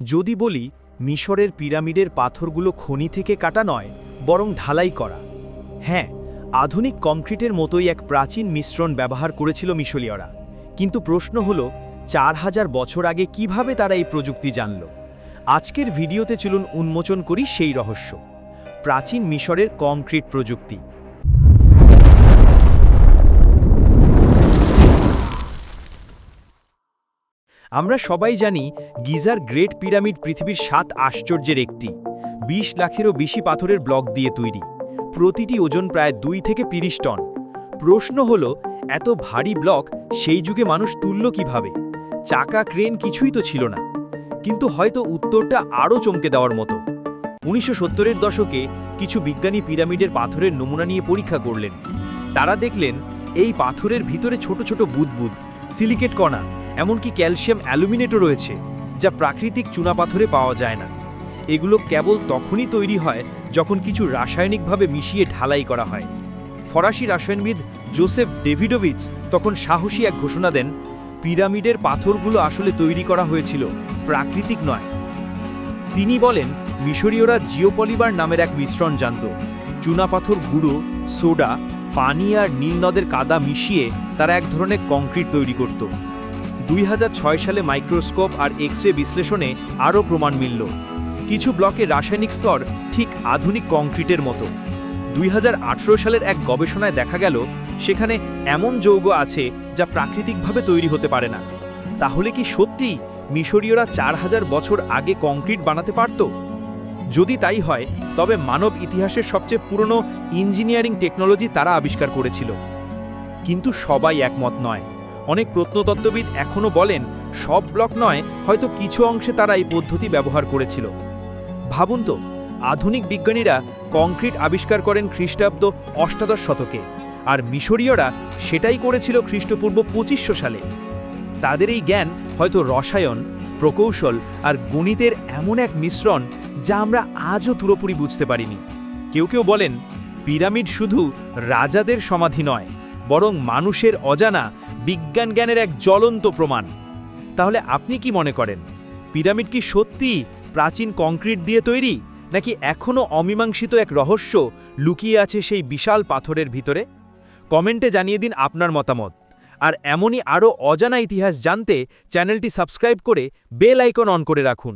যদি বলি, মিশরের পিরামিডের পাথরগুলো খনি থেকে কাটা নয়, বরং ঢালাই করা। হ্যাঁ আধুনিক কংক্রিটের মতোই এক প্রাচীন মিশ্রণ ব্যবহার করেছিল মিশলীয়রা কিন্তু প্রশ্ন হল, চার হাজার বছর আগে কীভাবে তারা এই প্রযুক্তি জানল? আজকের ভিডিওতে চলুন উন্মোচন করি সেই রহস্য। প্রাচীন মিশরের কংক্রিট প্রযুক্তি। আমরা সবাই জানি গিজার গ্রেট পিরামিড পৃথিবীর সাত আশ্চর্যের একটি। ২০ লাখেরও বেশি পাথরের ব্লক দিয়ে তৈরি। প্রতিটি ওজন প্রায় দুই থেকে ৩০ টন। প্রশ্ন হল, এত ভারী ব্লক সেই যুগে মানুষ তুলল কীভাবে? চাকা, ক্রেন কিছুই তো ছিল না। কিন্তু হয়তো উত্তরটা আরও চমকে দেওয়ার মতো। উনিশশো সত্তরের দশকে কিছু বিজ্ঞানী পিরামিডের পাথরের নমুনা নিয়ে পরীক্ষা করলেন। তারা দেখলেন, এই পাথরের ভিতরে ছোট ছোট বুদবুদ, সিলিকেট কণা এমনকি ক্যালসিয়াম অ্যালুমিনেটও রয়েছে, যা প্রাকৃতিক চুনাপাথরে পাওয়া যায় না। এগুলো কেবল তখনই তৈরি হয় যখন কিছু রাসায়নিকভাবে মিশিয়ে ঢালাই করা হয়। ফরাসি রাসায়নবিদ জোসেফ ডেভিডোভিচ তখন সাহসী এক ঘোষণা দেন, পিরামিডের পাথরগুলো আসলে তৈরি করা হয়েছিল, প্রাকৃতিক নয়। তিনি বলেন, মিশরীয়রা জিওপলিবার নামের এক মিশ্রণ জানত। চুনাপাথর গুঁড়ো, সোডা, পানি আর নীল নদের কাদা মিশিয়ে তারা এক ধরনের কংক্রিট তৈরি করত। দুই হাজার ছয় সালে মাইক্রোস্কোপ আর এক্স রে বিশ্লেষণে আরও প্রমাণ মিলল। কিছু ব্লকে রাসায়নিক স্তর ঠিক আধুনিক কংক্রিটের মতো। দুই হাজার আঠেরো সালের এক গবেষণায় দেখা গেল, সেখানে এমন যৌগ আছে যা প্রাকৃতিকভাবে তৈরি হতে পারে না। তাহলে কি সত্যি মিশরীয়রা চার হাজার বছর আগে কংক্রিট বানাতে পারত? যদি তাই হয়, তবে মানব ইতিহাসের সবচেয়ে পুরনো ইঞ্জিনিয়ারিং টেকনোলজি তারা আবিষ্কার করেছিল। কিন্তু সবাই একমত নয়। অনেক প্রত্নতত্ত্ববিদ এখনও বলেন, সব ব্লক নয়, হয়তো কিছু অংশে তারা এই পদ্ধতি ব্যবহার করেছিল। ভাবুন তো, আধুনিক বিজ্ঞানীরা কংক্রিট আবিষ্কার করেন খ্রিস্টাব্দ অষ্টাদশ শতকে, আর মিশরীয়রা সেটাই করেছিল খ্রিস্টপূর্ব পঁচিশশো সালে। তাদের এই জ্ঞান হয়তো রসায়ন, প্রকৌশল আর গণিতের এমন এক মিশ্রণ যা আমরা আজও পুরোপুরি বুঝতে পারিনি। কেউ কেউ বলেন, পিরামিড শুধু রাজাদের সমাধি নয়, বরং মানুষের অজানা বিজ্ঞান জ্ঞানের এক জ্বলন্ত প্রমাণ। তাহলে আপনি কি মনে করেন, পিরামিড কি সত্যি প্রাচীন কংক্রিট দিয়ে তৈরি, নাকি এখনও অমীমাংসিত এক রহস্য লুকিয়ে আছে সেই বিশাল পাথরের ভিতরে? কমেন্টে জানিয়ে দিন আপনার মতামত। আর এমনই আরও অজানা ইতিহাস জানতে চ্যানেলটি সাবস্ক্রাইব করে বেল আইকন অন করে রাখুন।